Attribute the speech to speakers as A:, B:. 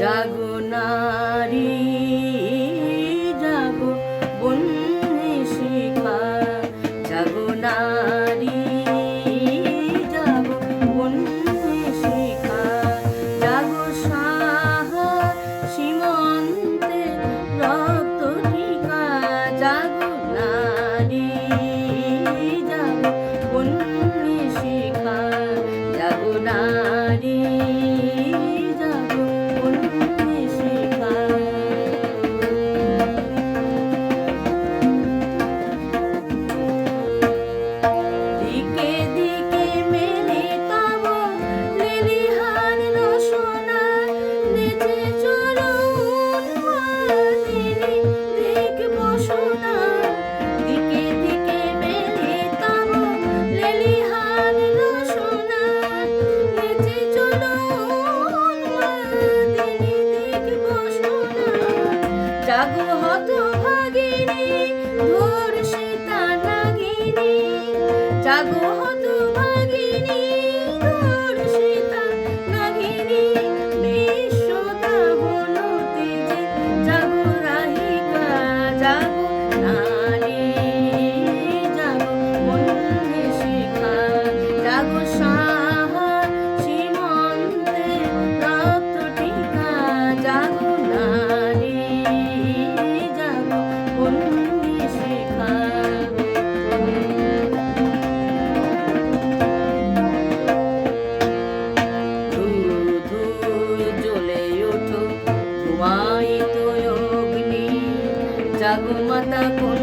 A: জাগো নারী জাগো বন্যে শিখা। জাগো নারী জাগো বন্যে শিখা। জাগো সাহা সীমন্তে জাগো ভাগিনী জাগো নারী জাগো মন শিখা জাগো সা गोमाता को